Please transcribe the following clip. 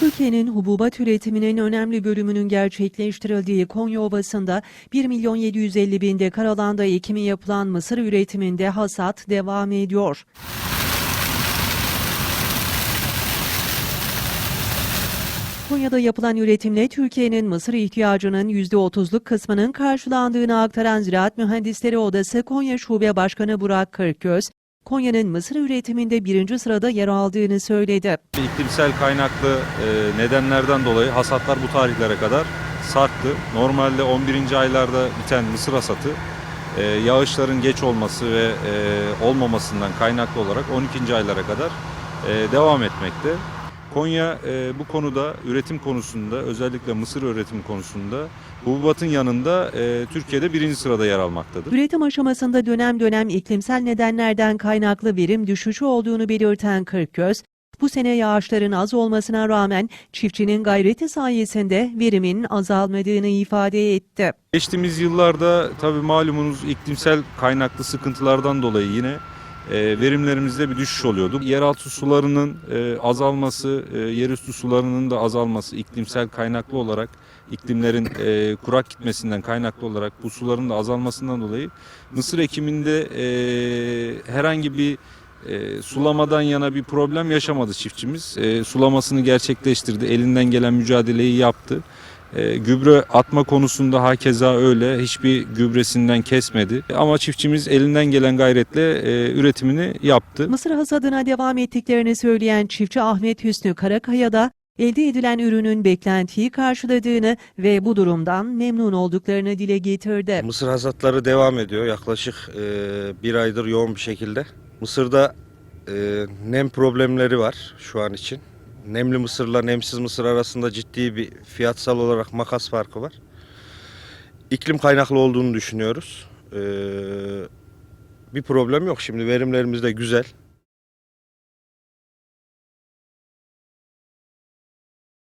Türkiye'nin hububat üretiminin önemli bölümünün gerçekleştirildiği Konya Ovası'nda 1 milyon 750 bin dekar alanda ekimi yapılan mısır üretiminde hasat devam ediyor. Konya'da yapılan üretimle Türkiye'nin mısır ihtiyacının %30'luk kısmının karşılandığını aktaran Ziraat Mühendisleri Odası Konya Şube Başkanı Burak Kırkgöz, Konya'nın mısır üretiminde birinci sırada yer aldığını söyledi. İklimsel kaynaklı e, nedenlerden dolayı hasatlar bu tarihlere kadar sarktı. Normalde 11. aylarda biten mısır hasatı e, yağışların geç olması ve e, olmamasından kaynaklı olarak 12. aylara kadar devam etmekte. Konya e, bu konuda üretim konusunda özellikle mısır üretim konusunda hububatın yanında e, Türkiye'de birinci sırada yer almaktadır. Üretim aşamasında dönem dönem iklimsel nedenlerden kaynaklı verim düşüşü olduğunu belirten Kırkgöz, bu sene yağışların az olmasına rağmen çiftçinin gayreti sayesinde verimin azalmadığını ifade etti. Geçtiğimiz yıllarda tabii malumunuz iklimsel kaynaklı sıkıntılardan dolayı yine e, verimlerimizde bir düşüş oluyordu. Yeraltı sularının e, azalması, e, yerüstü sularının da azalması iklimsel kaynaklı olarak iklimlerin e, kurak gitmesinden kaynaklı olarak bu suların da azalmasından dolayı mısır ekiminde herhangi bir sulamadan yana bir problem yaşamadı çiftçimiz. Sulamasını gerçekleştirdi, elinden gelen mücadeleyi yaptı. E, gübre atma konusunda hakeza öyle. Hiçbir gübresinden kesmedi. Ama çiftçimiz elinden gelen gayretle e, üretimini yaptı. Mısır hasadına devam ettiklerini söyleyen çiftçi Ahmet Hüsnü Karakaya da elde edilen ürünün beklentiyi karşıladığını ve bu durumdan memnun olduklarını dile getirdi. Mısır hasatları devam ediyor yaklaşık e, bir aydır yoğun bir şekilde. Mısırda e, nem problemleri var şu an için. Nemli mısırla nemsiz mısır arasında ciddi bir fiyatsal olarak makas farkı var. İklim kaynaklı olduğunu düşünüyoruz. E, bir problem yok şimdi verimlerimiz de güzel.